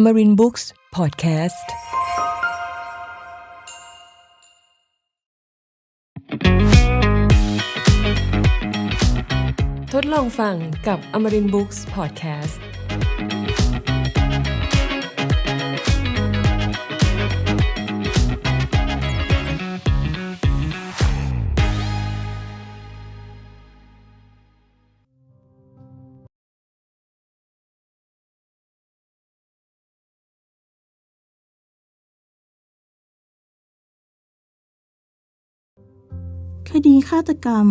อมรินบุ๊กส์พอดแคสต์ทดลองฟังกับอมรินบุ๊กส์พอดแคสต์ คดีฆาตกรรม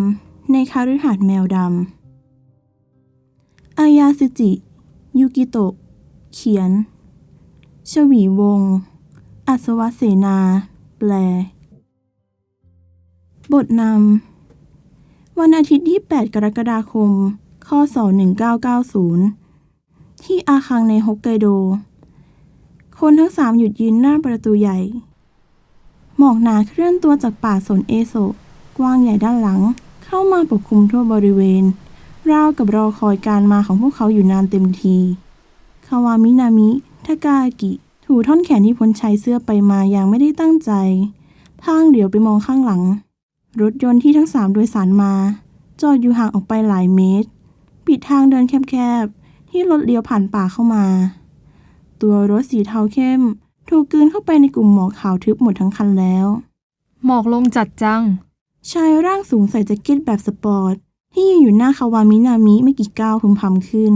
ในคาฤหาสน์แมวดำอายาสึจิ ยูกิโตะ เขียน ชวีวง อัศวเสนา แปล บทนำ วันอาทิตย์ที่ 8 กรกฎาคม คศ 1990 ที่อาคังในฮอกไกโด คนทั้งสามหยุดยืนหน้าประตูใหญ่ หมอกหนาเคลื่อนตัวจากป่าสนเอโซะ กว้างใหญ่ด้านหลัง เข้ามาปกคลุมทั่วบริเวณ ราวกับรอคอยการมาของพวกเขาอยู่นานเต็มทีคาวามินามิทากาอากิ ถูท่อนแขนที่พ้นชายเสื้อไปมาอย่างไม่ได้ตั้งใจพางเดี๋ยวไปมองข้างหลัง รถยนต์ที่ทั้งสามโดยสารมา จอดอยู่ห่างออกไปหลายเมตร ปิดทางเดินแคบๆ ที่รถเลี้ยวผ่านป่าเข้ามา ตัวรถสีเทาเข้ม ถูกกลืนเข้าไปในกลุ่มหมอกขาวทึบหมดทั้งคันแล้ว หมอกลงจัดจัง ชายร่างสูงใส่แจ็คเก็ตแบบสปอร์ต ที่ยืนอยู่หน้าคาวามินามิไม่กี่ก้าวพึมพำขึ้น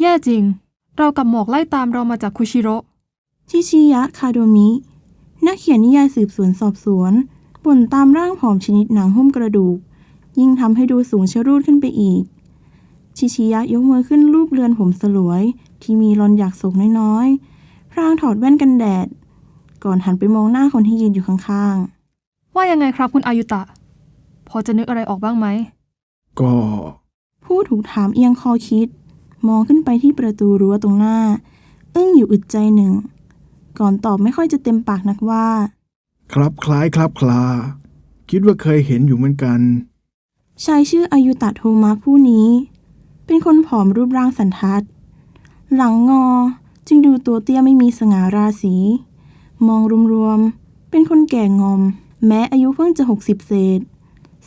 แย่จริง เรากับหมอกไล่ตามเรามาจากคุชิโร่ชิชิยะคาโดมิ นักเขียนนิยายสืบสวนสอบสวนบ่นตามร่างผอมชนิดหนังหุ้มกระดูก ยิ่งทำให้ดูสูงชะรูดขึ้นไปอีก ชิชิยะยกมือขึ้นรูปเรือนผมสลวย ที่มีรอนหยักโศกน้อยๆ พรางถอดแว่นกันแดด ก่อนหันไปมองหน้าคนที่ยืนอยู่ข้างว่ายังไงครับคุณอายุตะ พอจะนึกอะไรออกบ้างไหม ก็ๆผู้ถูกถามเอียงคอคิด มองขึ้นไปที่ประตูรั้วตรงหน้า อึ้งอยู่อึดใจหนึ่ง ก่อนตอบไม่ค่อยจะเต็มปากนักว่า ครับคล้ายครับคลา คิดว่าเคยเห็นอยู่เหมือนกัน ชายชื่ออายุตะโทมะผู้นี้ เป็นคนผอมรูปร่างสันทัด หลังงอจึงดูตัวเตี้ยไม่มีสง่าราศี มองรวมๆ เป็นคนแก่งอม แม้อายุเพิ่งจะหกสิบเศษ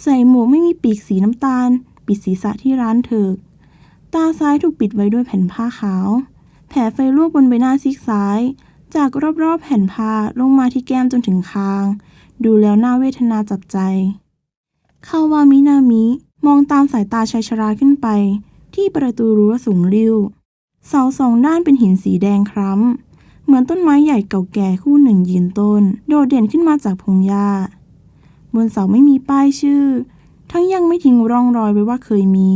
ใส่หมวกไม่มีปีกสีน้ำตาล ปิดศีรษะที่ร้านเถิก ตาซ้ายถูกปิดไว้ด้วยแผ่นผ้าขาว แผลไฟลวกบนใบหน้าซีกซ้าย จากรอบๆแผ่นผ้าลงมาที่แก้มจนถึงคาง ดูแล้วน่าเวทนาจับใจคาวามินามิ มองตามสายตาชายชราขึ้นไป ที่ประตูรั้วสูงริ้ว เสาสองด้านเป็นหินสีแดงคล้ำเหมือนต้นไม้ใหญ่เก่าแก่คู่หนึ่งยืนต้น โดดเด่นขึ้นมาจากพงหญ้า บนเสาไม่มีป้ายชื่อ ทั้งยังไม่ทิ้งร่องรอยไว้ว่าเคยมี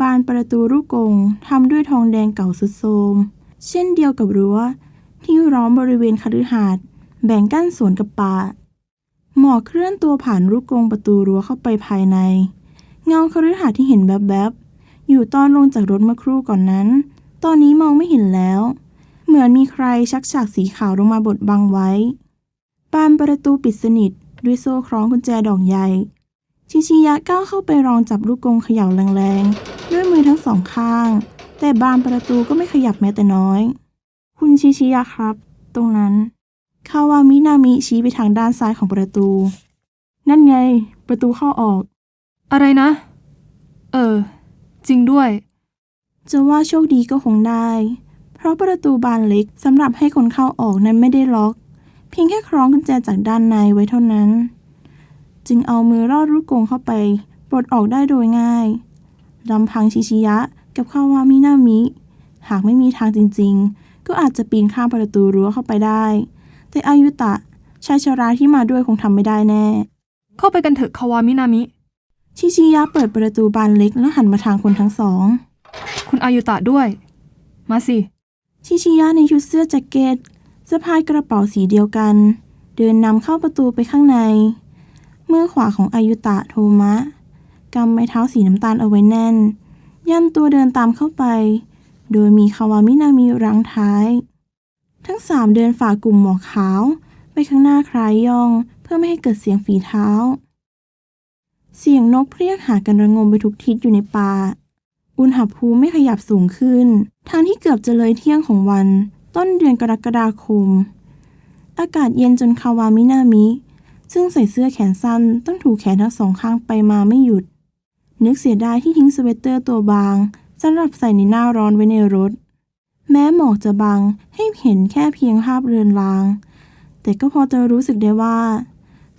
บานประตูลูกกงทำด้วยทองแดงเก่าสุดโทรมเช่นเดียวกับรั้วที่ล้อมบริเวณคฤหาสน์แบ่งกั้นสวนกับป่าหมอกเคลื่อนตัวผ่านลูกกงประตูรั้วเข้าไปภายใน เงาคฤหาสน์ที่เห็นแวบๆอยู่ตอนลงจากรถเมื่อครู่ก่อนนั้น ตอนนี้มองไม่เห็นแล้ว เหมือนมีใครชักฉากสีขาวลงมาบดบังไว้บานประตูปิดสนิท ด้วยโซ่คล้องกุญแจดอกใหญ่ ชิชิยะก้าวเข้าไปรองจับลูกกรงเขย่าแรงๆ ด้วยมือทั้งสองข้าง แต่บานประตูก็ไม่ขยับแม้แต่น้อย คุณชิชิยะครับ ตรงนั้น คาวามินามิชี้ไปทางด้านซ้ายของประตู นั่นไง ประตูเข้าออก อะไรนะ เออ จริงด้วย จะว่าโชคดีก็คงได้ เพราะประตูบานเล็กสำหรับให้คนเข้าออกนั้นไม่ได้ล็อก เพียงแค่คล้องกุญแจจากด้านในไว้เท่านั้น จึงเอามือรอดลูกกรงเข้าไปปลดออกได้โดยง่ายลำพังชิชิยะกับคาวามินามิ หากไม่มีทางจริงๆ ก็อาจจะปีนข้ามประตูรั้วเข้าไปได้ แต่อายุตะชายชราที่มาด้วยคงทำไม่ได้แน่ เข้าไปกันเถอะคาวามินามิ ชิชิยะเปิดประตูบานเล็กแล้วหันมาทางคนทั้งสอง คุณอายุตะด้วย มาสิ ชิชิยะในชุดเสื้อแจ็คเก็ต สะพายกระเป๋าสีเดียวกัน เดินนำเข้าประตูไปข้างใน มือขวาของอายุตะโทมะกำไม้เท้าสีน้ำตาลเอาไว้แน่นยันตัวเดินตามเข้าไป โดยมีคาวามินามิรังท้าย ทั้งสามเดินฝ่ากลุ่มหมอกขาว ไปข้างหน้าคลายย่อง เพื่อไม่ให้เกิดเสียงฝีเท้า เสียงนกเพรียกหากันระงมไปทุกทิศอยู่ในป่าอุณหภูมิไม่ขยับสูงขึ้น ทางที่เกือบจะเลยเที่ยงของวัน ต้นเดือนกรกฎาคม อากาศเย็นจนคาวามินามิ ซึ่งใส่เสื้อแขนสั้นต้องถูกแขนทั้งสองข้างไปมาไม่หยุด นึกเสียดายที่ทิ้งสเวตเตอร์ตัวบางสำหรับใส่ในหน้าร้อนไว้ในรถ แม้หมอกจะบังให้เห็นแค่เพียงภาพเรือนราง แต่ก็พอจะรู้สึกได้ว่า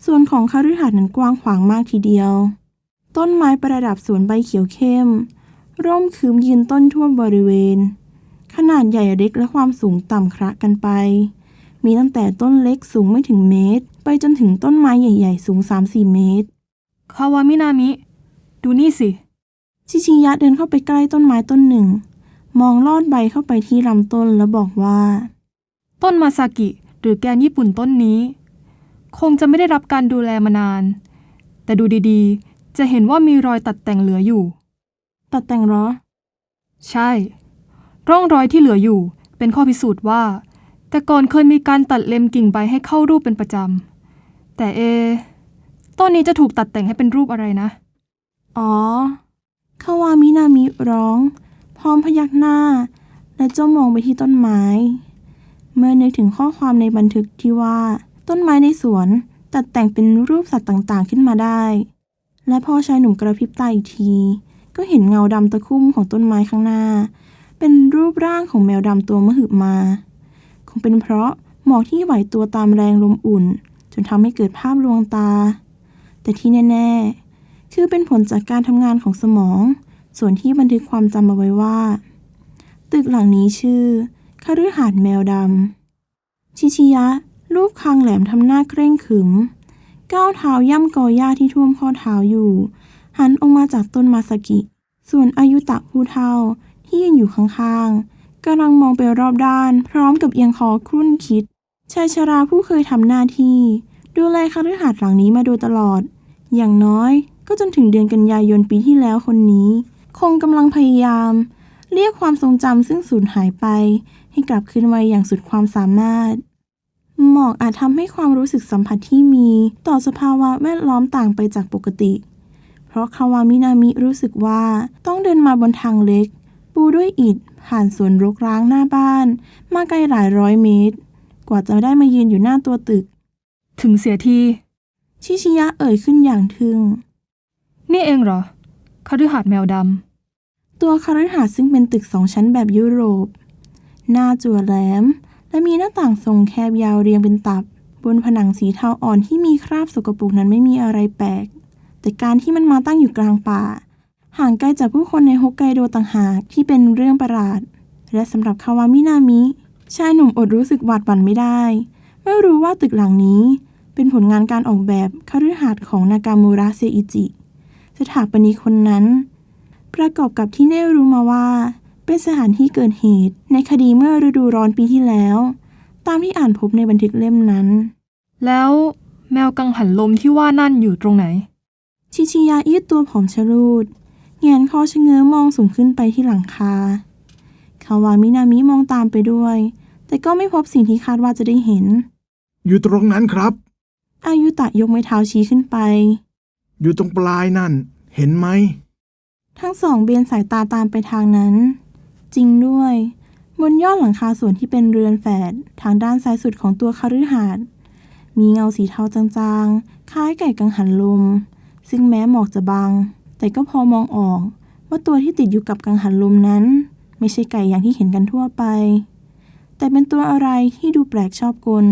ส่วนของคฤหาสน์นั้นกว้างขวางมากทีเดียว ต้นไม้ประดับสวนใบเขียวเข้ม ร่มคืมยืนต้นทั่วบริเวณ ขนาดใหญ่เล็กและความสูงต่ำคระกันไป มีตั้งแต่ต้นเล็กสูงไม่ถึงเมตร ไปจนถึงต้นไม้ใหญ่ ๆ สูง 3-4 เมตร คาวามินามิ ดูนี่สิ ชิชิยะเดินเข้าไปใกล้ต้นไม้ต้นหนึ่ง มองลอดใบเข้าไปที่ลำต้นแล้วบอกว่า ต้นมาซากิ หรือแกนญี่ปุ่นต้นนี้ คงจะไม่ได้รับการดูแลมานาน แต่ดูดีๆ จะเห็นว่ามีรอยตัดแต่งเหลืออยู่ ตัดแต่งเหรอ ใช่ ร่องรอยที่เหลืออยู่เป็นข้อพิสูจน์ว่า แต่ก่อนเคยมีการตัดเล็มกิ่งใบให้เข้ารูปเป็นประจำ แต่เอ ต้นนี้จะถูกตัดแต่งให้เป็นรูปอะไรนะ อ๋อคาวามินามิร้อง พร้อมพยักหน้า และจ้องมองไปที่ต้นไม้ เมื่อนึกถึงข้อความในบันทึกที่ว่า ต้นไม้ในสวนตัดแต่งเป็นรูปสัตว์ต่างๆขึ้นมาได้ และพอชายหนุ่มกระพริบตาอีกที ก็เห็นเงาดำตะคุ่มของต้นไม้ข้างหน้า เป็นรูปร่างของแมวดำตัวมหึมา คงเป็นเพราะหมอกที่ไหวตัวตามแรงลมอุ่น จนทำให้เกิดภาพลวงตา แต่ที่แน่ ๆ คือเป็นผลจากการทำงานของสมอง ส่วนที่บันทึกความจำเอาไว้ว่า ตึกหลังนี้ชื่อคฤหาสน์แมวดำชิชิยะ รูปคางแหลมทำหน้าเคร่งขรึม ก้าวเท้าย่ำกอหญ้าที่ท่วมข้อเท้าอยู่ หันออกมาจากต้นมาสกิ ส่วนอายุตะผู้เฒ่า ที่ยืนอยู่ข้างๆกำลังมองไปรอบด้าน พร้อมกับเอียงคอครุ่นคิดชายชราผู้เคยทำหน้าที่ ดูแลคฤหาสน์หลังนี้มาโดยตลอด อย่างน้อยก็จนถึงเดือนกันยายนปีที่แล้วคนนี้ คงกำลังพยายาม เรียกความทรงจำซึ่งสูญหายไป ให้กลับคืนมาอย่างสุดความสามารถ หมอกอาจทำให้ความรู้สึกสัมผัสที่มีต่อสภาวะแวดล้อมต่างไปจากปกติ เพราะคาวามินามิรู้สึกว่าต้องเดินมาบนทางเล็ก ปูด้วยอิฐผ่านสวนรกร้างหน้าบ้าน มาไกลหลายร้อยเมตร กว่าจะได้มายืนอยู่หน้าตัวตึก ถึงเสียที ชิชิยะเอ่ยขึ้นอย่างทึ่ง นี่เองเหรอคฤหาสน์แมวดตัวคฤหาสน์ซึ่งเป็นตึกสองชั้นแบบยุโรป หน้าจั่วแหลม และมีหน้าต่างทรงแคบยาวเรียงเป็นตับ บนผนังสีเทาอ่อนที่มีคราบสกปรกนั้นไม่มีอะไรแปลก แต่การที่มันมาตั้งอยู่กลางป่า ห่างไกลจากผู้คนในฮอกไกโดต่างหากที่เป็นเรื่องประหลาด และสำหรับคาวามินามิ ชายหนุ่มอดรู้สึกหวาดหวั่นไม่ได้เมื่อรู้ว่าตึกหลังนี้ เป็นผลงานการออกแบบคฤหาสน์ของนากามูระเซอิจิ สถาปนิกคนนั้น ประกอบกับที่ได้รู้มาว่า เป็นสถานที่เกิดเหตุ ในคดีเมื่อฤดูร้อนปีที่แล้ว ตามที่อ่านพบในบันทึกเล่มนั้นำแล้วแมวกังหันลมที่ว่านั่นอยู่ตรงไหน ชิชิยะยืดตัวผอมชะรูด แงนคอชะเง้อมองสูงขึ้นไปที่หลังคา คาวามินามิมองตามไปด้วย แต่ก็ไม่พบสิ่งที่คาดว่าจะได้เห็น อยู่ตรงนั้นครับ อายุตะยกไม้เท้าชี้ขึ้นไป อยู่ตรงปลายนั่น เห็นไหม ทั้งสองเบนสายตาตามไปทางนั้น จริงด้วย บนยอดหลังคาส่วนที่เป็นเรือนแฝดทางด้านซ้ายสุดของตัวคฤหาสน์มีเงาสีเทาจางๆ คล้ายไก่กังหันลม ซึ่งแม้หมอกจะบัง แต่ก็พอมองออกว่าตัวที่ติดอยู่กับกังหันลมนั้น ไม่ใช่ไก่อย่างที่เห็นกันทั่วไป แต่เป็นตัวอะไรที่ดูแปลกชอบกล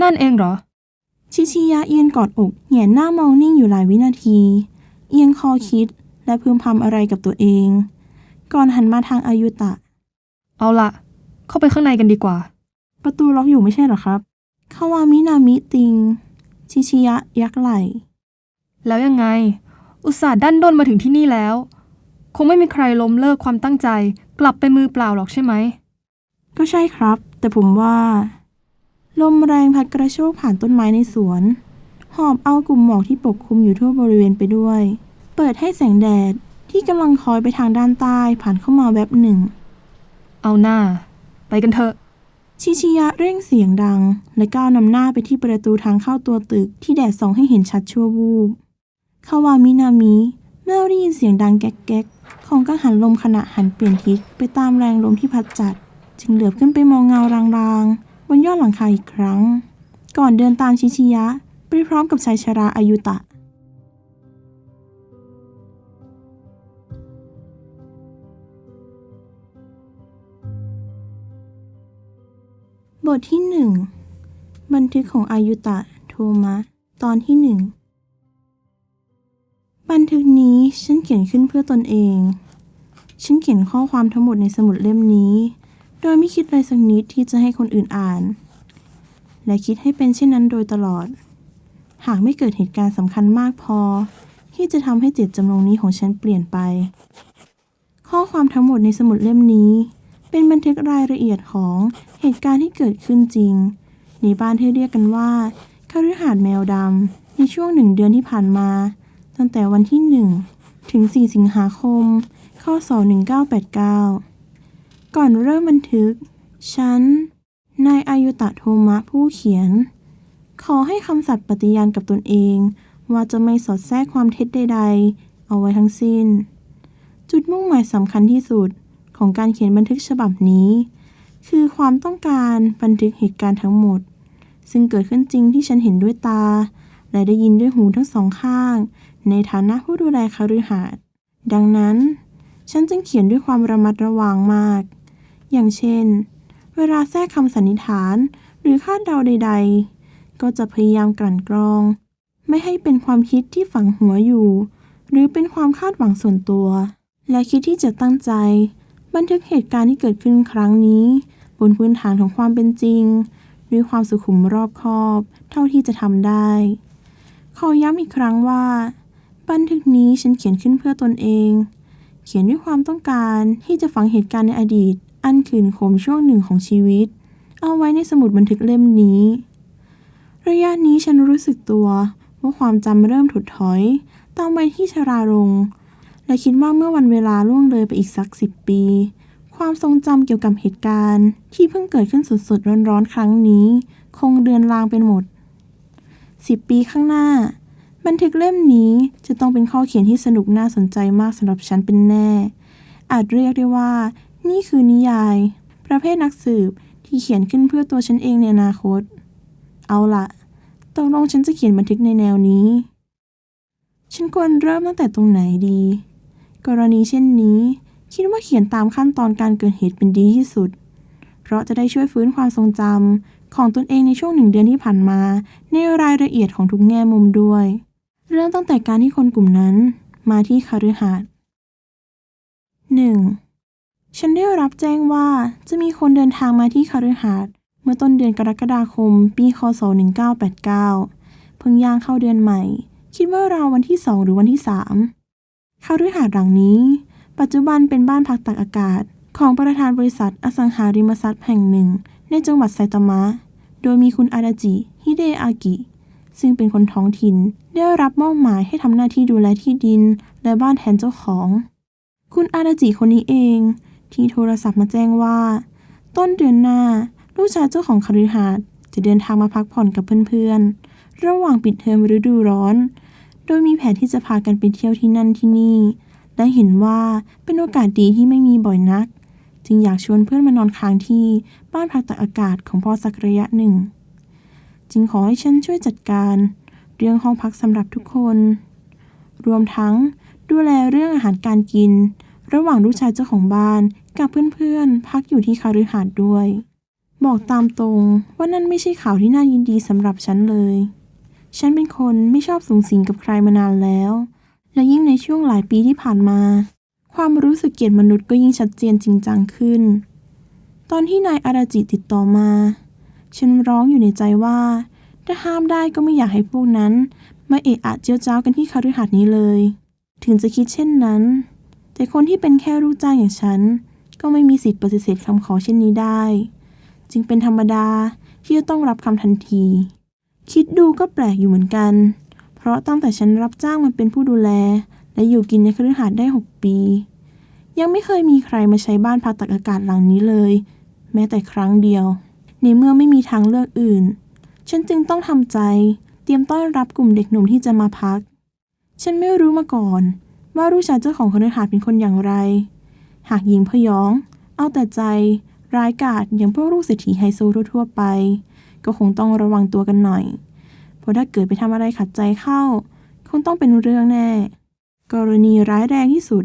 นั่นเองเหรอ ชิชิยะเอียงกอดอกแหงนหน้ามองนิ่งอยู่หลายวินาที เอียงคอคิดและพึมพำอะไรกับตัวเอง ก่อนหันมาทางอายุตะ เอาละเข้าไปข้างในกันดีกว่า ประตูล็อกอยู่ไม่ใช่เหรอครับคาวามินามิติง ชิชิยะยักไหล่แล้วยังไง อุตส่าห์ดันด้นมาถึงที่นี่แล้ว คงไม่มีใครล้มเลิกความตั้งใจ กลับไปมือเปล่าหรอกใช่ไหม ก็ใช่ครับ แต่ผมว่า ลมแรงพัดกระโชกผ่านต้นไม้ในสวน หอบเอากลุ่มหมอกที่ปกคลุมอยู่ทั่วบริเวณไปด้วย เปิดให้แสงแดดที่กำลังคอยไปทางด้านใต้ผ่านเข้ามาแวบหนึ่ง เอาหน้า ไปกันเถอะ ชิชิยะเร่งเสียงดัง และก้าวนำหน้าไปที่ประตูทางเข้าตัวตึกที่แดดส่องให้เห็นชัดชั่ววูบ คาวามินามิเมื่อได้ยินเสียงดังแก๊กๆ ของกังหันลมขณะหันเปลี่ยนทิศไปตามแรงลมที่พัดจัด จึงเหลือบขึ้นไปมองเงารางๆ บนยอดหลังคาอีกครั้ง ก่อนเดินตามชิชิยะ ไปพร้อมกับชายชราอายุตะบทที่หนึ่งบันทึกของอายุตะ โทมะ ตอนที่หนึ่ง ทึกนี้ฉันเขียนขึ้นเพื่อตนเอง ฉันเขียนข้อความทั้งหมดในสมุดเล่มนี้ โดยไม่คิดเลยสักนิดที่จะให้คนอื่นอ่าน และคิดให้เป็นเช่นนั้นโดยตลอด หากไม่เกิดเหตุการณ์สำคัญมากพอ ที่จะทำให้เจตจำนงนี้ของฉันเปลี่ยนไป ข้อความทั้งหมดในสมุดเล่มนี้ เป็นบันทึกรายละเอียดของเหตุการณ์ที่เกิดขึ้นจริงในบ้านที่เรียกกันว่าคฤหาสน์แมวดำในช่วงหนึ่งเดือนที่ผ่านมา ตั้งแต่วันที่ 1 ถึง 4 สิงหาคมคศ1989 ก่อนเริ่มบันทึก ฉัน นายอายุตะโทมะผู้เขียน ขอให้คำสัตย์ปฏิญาณกับตนเอง ว่าจะไม่สอดแทรกความเท็จใด ๆ เอาไว้ทั้งสิ้น จุดมุ่งหมายสำคัญที่สุดของการเขียนบันทึกฉบับนี้ คือความต้องการบันทึกเหตุการณ์ทั้งหมด ซึ่งเกิดขึ้นจริงที่ฉันเห็นด้วยตา และได้ยินด้วยหูทั้งสองข้าง ในฐานะผู้ดูแลคฤหาสน์ดังนั้น ฉันจึงเขียนด้วยความระมัดระวังมาก อย่างเช่น เวลาแทรกคำสันนิษฐานหรือคาดเดาใด ๆ ก็จะพยายามกลั่นกรอง ไม่ให้เป็นความคิดที่ฝังหัวอยู่ หรือเป็นความคาดหวังส่วนตัว และคิดที่จะตั้งใจ บันทึกเหตุการณ์ที่เกิดขึ้นครั้งนี้ บนพื้นฐานของความเป็นจริง ด้วยความสุขุมรอบคอบ เท่าที่จะทำได้ ขอย้ำอีกครั้งว่า บันทึกนี้ฉันเขียนขึ้นเพื่อตนเอง เขียนด้วยความต้องการที่จะฝังเหตุการณ์ในอดีต อันขืนขมช่วงหนึ่งของชีวิต เอาไว้ในสมุดบันทึกเล่มนี้ ระยะนี้ฉันรู้สึกตัวว่าความจำเริ่มถดถอยตามวัยที่ชราลง และคิดว่าเมื่อวันเวลาล่วงเลยไปอีกสักสิบปี ความทรงจำเกี่ยวกับเหตุการณ์ ที่เพิ่งเกิดขึ้นสดๆร้อนๆครั้งนี้ คงเดือนลางเป็นหมดสิบปีข้างหน้า บันทึกเล่มนี้จะต้องเป็นข้อเขียนที่สนุกน่าสนใจมากสำหรับฉันเป็นแน่ อาจเรียกได้ว่า นี่คือนิยาย ประเภทนักสืบที่เขียนขึ้นเพื่อตัวฉันเองในอนาคต เอาละตกลงฉันจะเขียนบันทึกในแนวนี้ ฉันควรเริ่มตั้งแต่ตรงไหนดี กรณีเช่นนี้ คิดว่าเขียนตามขั้นตอนการเกิดเหตุเป็นดีที่สุด เพราะจะได้ช่วยฟื้นความทรงจำของตนเองในช่วงหนึ่งเดือนที่ผ่านมา ในรายละเอียดของทุกแง่มุมด้วย เริ่มตั้งแต่การที่คนกลุ่มนั้นมาที่คฤหาสน์หนึ่งฉันได้รับแจ้งว่าจะมีคนเดินทางมาที่คาฤหาสน์เมื่อต้นเดือนกรกฎาคม ปี คศ 1989 เพิ่งย่างเข้าเดือนใหม่ คิดว่าราววันที่2หรือวันที่3คาฤหาสน์หลังนี้ ปัจจุบันเป็นบ้านพักตักอากาศ ของประธานบริษัทอสังหาริมทรัพย์แห่งหนึ่ง ในจังหวัดไซตามะ โดยมีคุณอาราจิ ฮิเดอากิ ซึ่งเป็นคนท้องถิ่น ได้รับมอบหมายให้ทำหน้าที่ดูแลที่ดิน และบ้านแทนเจ้าของ คุณอาราจิคนนี้เอง ที่โทรศัพท์มาแจ้งว่า ต้นเดือนหน้า ลูกชายเจ้าของคฤหาสน์จะเดินทางมาพักผ่อนกับเพื่อนๆ ระหว่างปิดเทอมฤดูร้อน โดยมีแผนที่จะพากันไปเที่ยวที่นั่นที่นี่ และเห็นว่าเป็นโอกาสดีที่ไม่มีบ่อยนัก จึงอยากชวนเพื่อนมานอนค้างที่บ้านพักตากอากาศของพ่อสักระยะหนึ่ง จึงขอให้ฉันช่วยจัดการ เรื่องห้องพักสำหรับทุกคน รวมทั้งดูแลเรื่องอาหารการกิน ระหว่างลูกชายเจ้าของบ้านกับเพื่อนๆ พักอยู่ที่คฤหาสน์ด้วย บอกตามตรงว่านั่นไม่ใช่ข่าวที่น่ายินดีสำหรับฉันเลย ฉันเป็นคนไม่ชอบสูงสิงกับใครมานานแล้ว และยิ่งในช่วงหลายปีที่ผ่านมา ความรู้สึกเกลียดมนุษย์ก็ยิ่งชัดเจนจริงจังขึ้น ตอนที่นายอาราจิติดต่อมา ฉันร้องอยู่ในใจว่า ถ้าห้ามได้ก็ไม่อยากให้พวกนั้น มาเอะอะเจียวจ้าวกันที่คฤหาสน์นี้เลย ถึงจะคิดเช่นนั้น แต่คนที่เป็นแค่ลูกจ้างอย่างฉัน ก็ไม่มีสิทธิ์ปฏิเสธคำขอเช่นนี้ได้ จึงเป็นธรรมดาที่จะต้องรับคำทันที คิดดูก็แปลกอยู่เหมือนกัน เพราะตั้งแต่ฉันรับจ้างมาเป็นผู้ดูแล และอยู่กินในคฤหาสน์ได้ 6 ปี ยังไม่เคยมีใครมาใช้บ้านพักตักอากาศหลังนี้เลย แม้แต่ครั้งเดียว ในเมื่อไม่มีทางเลือกอื่น ฉันจึงต้องทำใจ เตรียมต้อนรับกลุ่มเด็กหนุ่มที่จะมาพัก ฉันไม่รู้มาก่อน ว่าลูกชายเจ้าของคฤหาสน์เป็นคนอย่างไร หากหญิงพยอง เอาแต่ใจ ร้ายกาจอย่างพวกลูกเศรษฐีไฮโซทั่วๆไป ก็คงต้องระวังตัวกันหน่อย เพราะถ้าเกิดไปทำอะไรขัดใจเข้า คงต้องเป็นเรื่องแน่ กรณีร้ายแรงที่สุด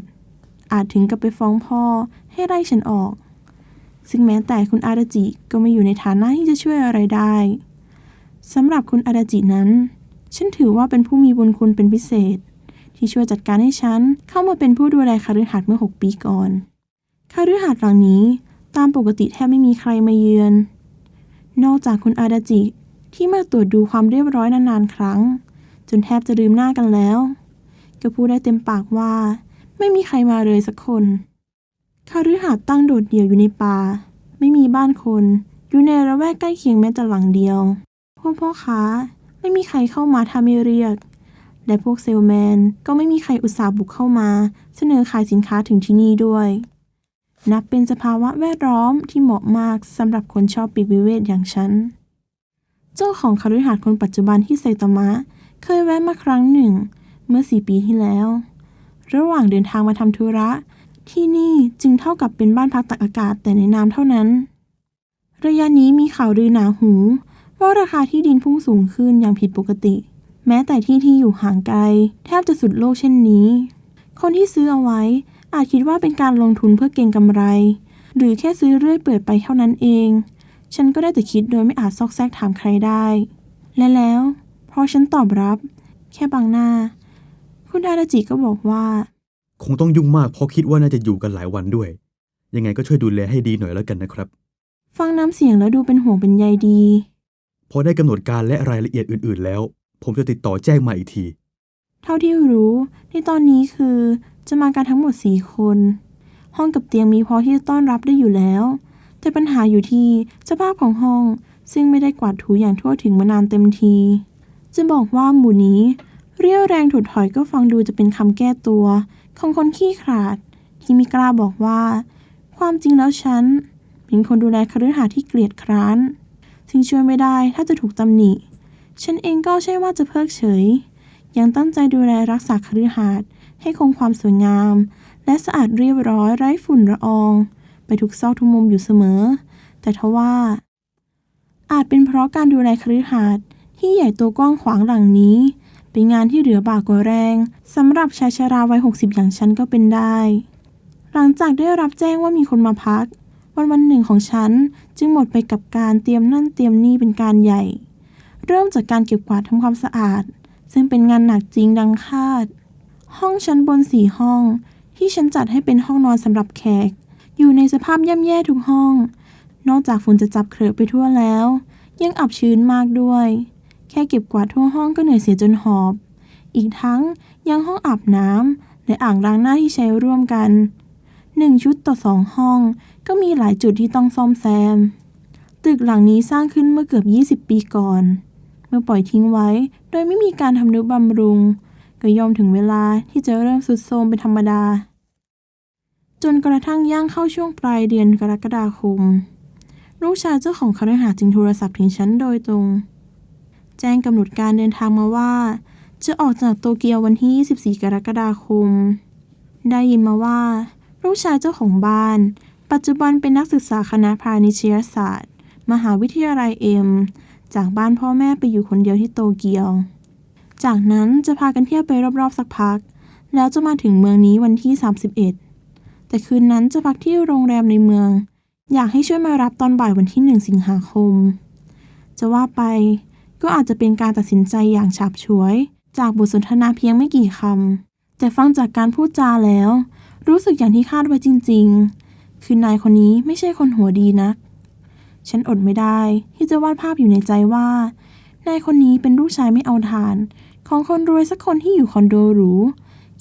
อาจถึงกับไปฟ้องพ่อให้ไล่ฉันออก ซึ่งแม้แต่คุณอาราจิก็ไม่อยู่ในฐานะที่จะช่วยอะไรได้สำหรับคุณอาราจินั้น ฉันถือว่าเป็นผู้มีบุญคุณเป็นพิเศษ ที่ช่วยจัดการให้ฉันเข้ามาเป็นผู้ดูแลคฤหาสน์เมื่อ 6 ปีก่อนคฤหาสน์หลังนี้ตามปกติแทบไม่มีใครมาเยือน นอกจากคุณอาดาจิที่มาตรวจดูความเรียบร้อยนานๆครั้ง จนแทบจะลืมหน้ากันแล้ว ก็พูดได้เต็มปากว่า ไม่มีใครมาเลยสักคน คฤหาสน์ตั้งโดดเดี่ยวอยู่ในป่า ไม่มีบ้านคน อยู่ในระแวกใกล้เคียงแม้แต่หลังเดียว พวกพ่อค้าไม่มีใครเข้ามาถ้าไม่เรียก และพวกเซลแมน ก็ไม่มีใครอุตส่าห์บุกเข้ามา เสนอขายสินค้าถึงที่นี่ด้วย นับเป็นสภาวะแวดล้อมที่เหมาะมากสำหรับคนชอบปีกวิเวกอย่างฉัน เจ้าของคฤหาสน์คนปัจจุบันที่ไซตามะ เคยแวะมาครั้งหนึ่ง เมื่อสี่ปีที่แล้ว ระหว่างเดินทางมาทำธุระ ที่นี่จึงเท่ากับเป็นบ้านพักตักอากาศแต่ในนามเท่านั้น ระยะนี้มีข่าวลือหนาหู ว่าราคาที่ดินพุ่งสูงขึ้นอย่างผิดปกติ แม้แต่ที่ที่อยู่ห่างไกล แทบจะสุดโลกเช่นนี้ คนที่ซื้อเอาไว้ อาจคิดว่าเป็นการลงทุนเพื่อเก็งกำไร หรือแค่ซื้อเรื่อยเปื่อยไปเท่านั้นเอง ฉันก็ได้แต่คิดโดยไม่อาจซอกแซกถามใครได้ และแล้วพราะฉันตอบรับ แค่บางหน้า คุณอาราจิก็บอกว่า คงต้องยุ่งมากเพราะคิดว่าน่าจะอยู่กันหลายวันด้วย ยังไงก็ช่วยดูแลให้ดีหน่อยแล้วกันนะครับ ฟังน้ำเสียงแล้วดูเป็นห่วงเป็นใยดี พอได้กำหนดการและรายละเอียดอื่น ๆ แล้ว ผมจะติดต่อแจ้งมาอีกที เท่าที่รู้ในตอนนี้คือจะมากันทั้งหมดสี่คน ห้องกับเตียงมีพอที่จะต้อนรับได้อยู่แล้ว แต่ปัญหาอยู่ที่สภาพของห้องซึ่งไม่ได้กวาดถูอย่างทั่วถึงมานานเต็มที จะบอกว่าหมู่นี้ เรียวแรงถดถอยก็ฟังดูจะเป็นคำแก้ตัว ของคนขี้ขลาดที่ไมีกล้าบอกว่า ความจริงแล้วฉันเป็นคนดูแลคฤหาสน์ที่เกลียดคร้านซึ่งช่วยไม่ได้ถ้าจะถูกตำหนิ ฉันเองก็ใช่ว่าจะเพิกเฉย ยังตั้งใจดูแลรักษาคฤหาสน์ให้คงความสวยงาม และสะอาดเรียบร้อยไร้ฝุ่นละออง ไปทุกซอกทุกมุมอยู่เสมอ แต่ทว่า อาจเป็นเพราะการดูแลคฤหาสน์ที่ใหญ่โตกว้างขวางหลังนี้ เป็นงานที่เหลือบากกว่าแรงสำหรับชายชราวัย 60 อย่างฉันก็เป็นได้ หลังจากได้รับแจ้งว่ามีคนมาพัก วันวันหนึ่งของฉันจึงหมดไปกับการเตรียมนั่นเตรียมนี่เป็นการใหญ่ เริ่มจากการเก็บกวาดทำความสะอาด ซึ่งเป็นงานหนักจริงดังคาด ห้องชั้นบนสี่ห้อง ที่ฉันจัดให้เป็นห้องนอนสำหรับแขก อยู่ในสภาพย่ำแย่ทุกห้อง นอกจากฝุ่นจะจับเครอไปทั่วแล้ว ยังอับชื้นมากด้วย ค่เก็บกวาดทั่วห้องก็เหนื่อยเสียจนหอบ อีกทั้งยังห้องอาบน้ำและอ่างล้างหน้าที่ใช้ร่วมกันหนึ่งชุดต่อสองห้อง ก็มีหลายจุดที่ต้องซ่อมแซม ตึกหลังนี้สร้างขึ้นเมื่อเกือบ 20 ปีก่อน เมื่อปล่อยทิ้งไว้ โดยไม่มีการทำนุบำรุง ก็ยอมถึงเวลาที่จะเริ่มสุดโทรมเป็นธรรมดา จนกระทั่งย่างเข้าช่วงปลายเดือนกรกฎาคม ลูกชายเจ้าของคฤหาสน์จึงโทรศัพท์ถึงฉันโดยตรง แจ้งกำหนดการเดินทางมาว่า จะออกจากโตเกียววันที่ 24 กรกฎาคม ได้ยินมาว่าลูกชายเจ้าของบ้าน ปัจจุบันเป็นนักศึกษาคณะพาณิชยศาสตร์ มหาวิทยาลัยเอ็ม จากบ้านพ่อแม่ไปอยู่คนเดียวที่โตเกียว จากนั้นจะพากันเที่ยวไปรอบๆสักพัก แล้วจะมาถึงเมืองนี้วันที่ 31 แต่คืนนั้นจะพักที่โรงแรมในเมือง อยากให้ช่วยมารับตอนบ่ายวันที่ 1 สิงหาคม จะว่าไป ก็อาจจะเป็นการตัดสินใจอย่างฉับฉวย จากบทสนทนาเพียงไม่กี่คำแต่ฟังจากการพูดจาแล้ว รู้สึกอย่างที่คาดไว้จริง ๆ คือนายคนนี้ไม่ใช่คนหัวดีนัก ฉันอดไม่ได้ที่จะวาดภาพอยู่ในใจว่านายคนนี้เป็นลูกชายไม่เอาทาน ของคนรวยสักคนที่อยู่คอนโดหรู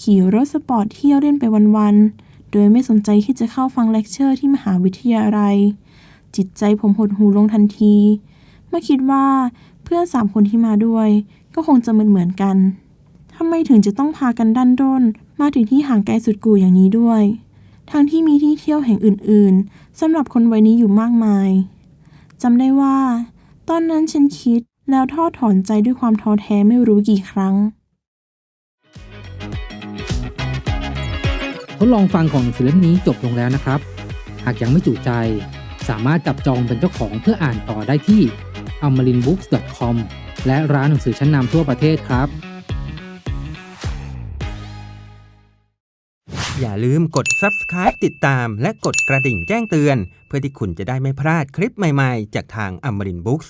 ขี่รถสปอร์ตเที่ยวเล่นไปวันๆ โดยไม่สนใจที่จะเข้าฟังเลคเชอร์ที่มหาวิทยาลัย จิตใจผมหดหูลงทันที เมื่อคิดว่า เพื่อนสามคนที่มาด้วย ก็คงจะเหมือนเหมือนๆกันทำไมถึงจะต้องพากันดันด้น มาถึงที่ห่างไกลสุดกู่อย่างนี้ด้วย ทั้งที่มีที่เที่ยวแห่งอื่นๆสำหรับคนวัยนี้อยู่มากมายจำได้ว่า ตอนนั้นฉันคิดแล้วทอดถอนใจด้วยความท้อแท้ไม่รู้กี่ครั้ง ทดลองฟังของหนังสือเล่มนี้จบลงแล้วนะครับ หากยังไม่จุใจ สามารถจับจองเป็นเจ้าของเพื่ออ่านต่อได้ที่ amarinbooks.com และร้านหนังสือชั้นนำทั่วประเทศครับ อย่าลืมกด subscribe ติดตามและกดกระดิ่งแจ้งเตือน เพื่อที่คุณจะได้ไม่พลาดคลิปใหม่ๆ จากทาง Amarin Books